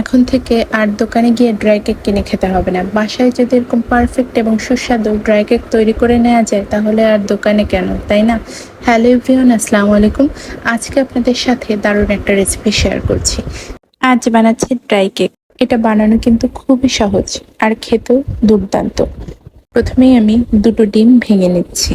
এখন থেকে আর দোকানে গিয়ে ড্রাই কেক কিনে খেতে হবে না। বাসায় যদি এরকম পারফেক্ট এবং সুস্বাদু ড্রাই কেক তৈরি করে নেওয়া যায়, তাহলে আর দোকানে কেন, তাই না? হ্যালো এভরিওয়ান আসসালামু আলাইকুম। আজকে আপনাদের সাথে দারুণ একটা রেসিপি শেয়ার করছি। আজ বানাচ্ছি ড্রাই কেক এটা বানানো কিন্তু খুবই সহজ আর খেতেও দুর্দান্ত। প্রথমেই আমি দুটো ডিম ভেঙে নিচ্ছি।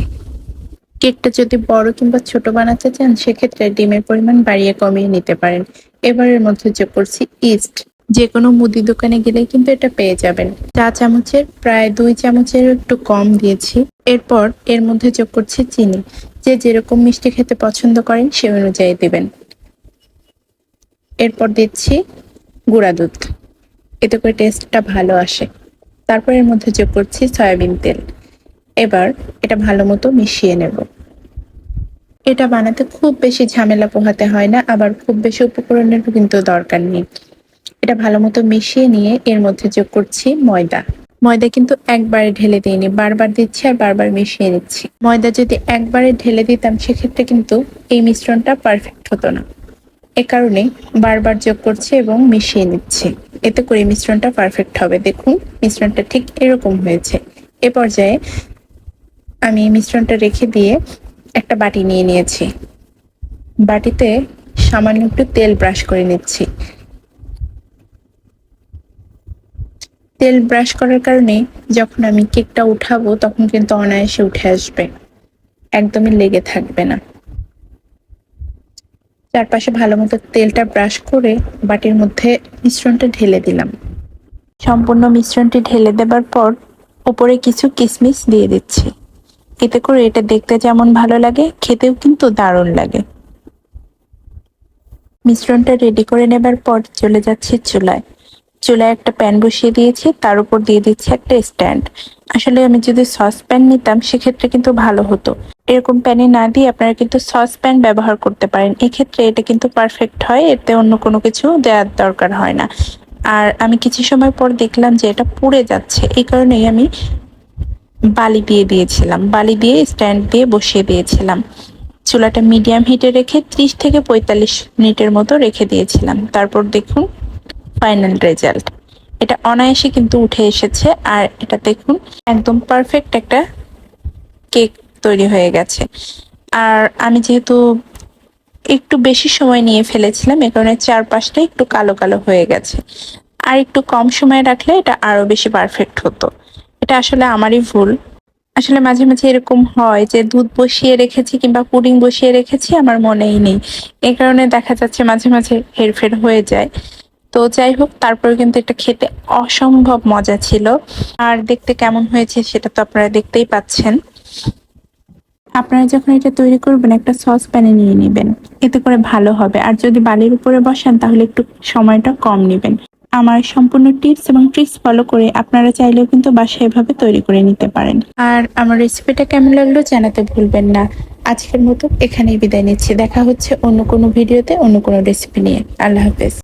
কেকটা যদি বড় কিংবা ছোট বানাতে চান, সেক্ষেত্রে ডিমের পরিমাণ বাড়িয়ে কমিয়ে নিতে পারেন। এবারের মধ্যে যোগ করছি ইস্ট যে কোনো মুদি দোকানে গেলে কিন্তু এটা পেয়ে যাবেন। চা চামচের প্রায় দুই চামচের একটু কম দিয়েছি। এরপর এর মধ্যে যোগ করছি চিনি। যে যেরকম মিষ্টি খেতে পছন্দ করেন সে অনুযায়ী দেবেন। এরপর দিচ্ছি গুঁড়া দুধ। এতে করে টেস্টটা ভালো আসে। তারপর এর মধ্যে যোগ করছি সয়াবিন তেল। এবার এটা ভালো মতো মিশিয়ে নেব। এটা বানাতে খুব বেশি ঝামেলা পোহাতে হয় না, আবার খুব বেশি উপকরণের কিন্তু দরকার নেই। এটা ভালো মতো মিশিয়ে নিয়ে এর মধ্যে যোগ করছি ময়দা। ময়দা কিন্তু একবারে ঢেলে দিইনি, বারবার দিচ্ছি আর বারবার মিশিয়ে নিচ্ছি। ময়দা যদি একবারে ঢেলে দিতাম, সেক্ষেত্রে কিন্তু এই মিশ্রণটা পারফেক্ট হতো না। এ কারণে বারবার যোগ করছি এবং মিশিয়ে নিচ্ছি। এতে করে মিশ্রণটা পারফেক্ট হবে। দেখুন, মিশ্রণটা ঠিক এরকম হয়েছে। এ পর্যায়ে আমি মিশ্রণটা রেখে দিয়ে একটা বাটি নিয়ে নিয়েছি। বাটিতে সামান্য একটু তেল ব্রাশ করে নিচ্ছি। তেল ব্রাশ করার কারণে যখন আমি কেকটা উঠাবো, তখন কিন্তু অনায়াসে উঠে আসবে। একদমই লেগে থাকবে না। চারপাশে ভালো মতো তেলটা ব্রাশ করে বাটির মধ্যে মিশ্রণটা ঢেলে দিলাম। সম্পূর্ণ মিশ্রণটি ঢেলে দেবার পর ওপরে কিছু কিশমিশ দিয়ে দিচ্ছি। এতে করে এটা দেখতে যেমন ভালো লাগে, খেতেও কিন্তু দারুণ লাগে। মিশ্রণটা রেডি করে নেবার পর চলে যাচ্ছে চুলায়। চুলায় একটা প্যান বসিয়ে দিয়েছি, তার উপর দিয়ে দিচ্ছি একটা স্ট্যান্ড আসলে আমি যদি সস প্যান নিতাম, সেক্ষেত্রে কিন্তু ভালো হতো। এরকম প্যানে না দিয়ে আপনারা কিন্তু সস প্যান ব্যবহার করতে পারেন। এক্ষেত্রে এটা কিন্তু পারফেক্ট হয়, এতে অন্য কোনো কিছু দেওয়ার দরকার হয় না। আর আমি কিছু সময় পর দেখলাম যে এটা পুড়ে যাচ্ছে। এই কারণেই আমি বালি দিয়ে দিয়েছিলাম। বালি দিয়ে স্ট্যান্ড দিয়ে বসিয়ে দিয়েছিলাম। চুলাটা মিডিয়াম হিটে রেখে ত্রিশ থেকে পঁয়তাল্লিশ মিনিটের মতো রেখে দিয়েছিলাম। তারপর দেখুন ফাইনাল রেজাল্ট। এটা অনায়াসে কিন্তু উঠে এসেছে, আর এটা দেখুন, একদম পারফেক্ট একটা কেক তৈরি হয়ে গেছে। আর আমি যেহেতু একটু বেশি সময় নিয়ে ফেলেছিলাম, এ কারণে চারপাশটা একটু কালো কালো হয়ে গেছে। আর একটু কম সময় রাখলে এটা আরও বেশি পারফেক্ট হতো। এটা আসলে আমারই ভুল। আসলে মাঝে মাঝে এরকম হয় যে দুধ বসিয়ে রেখেছি কিংবা পুডিং বসিয়ে রেখেছি, আমার মনেই নেই। এ কারণে দেখা যাচ্ছে মাঝে মাঝে হেরফের হয়ে যায়। তো যাই হোক তারপরে কিন্তু এটা খেতে অসম্ভব মজা ছিল। আর দেখতে কেমন হয়েছে সেটা তো আপনারা দেখতেই পাচ্ছেন। আপনারা যখন এটা তৈরি করবেন, একটা সস প্যানে নিয়ে নেবেন। এতে করে ভালো হবে। আর যদি বালির উপরে বসান, তাহলে একটু সময়টা কম নেবেন। আমার সম্পূর্ণ টিপস এবং ট্রিক্স ফলো করে আপনারা চাইলেও কিন্তু বাসায় এভাবে তৈরি করে নিতে পারেন। আর আমার রেসিপিটা কেমন লাগল জানাতে ভুলবেন না। আজকের মতো এখানেই বিদায় নিচ্ছি। দেখা হচ্ছে অন্য কোনো ভিডিওতে, অন্য কোনো রেসিপি নিয়ে। আল্লাহ হাফেজ।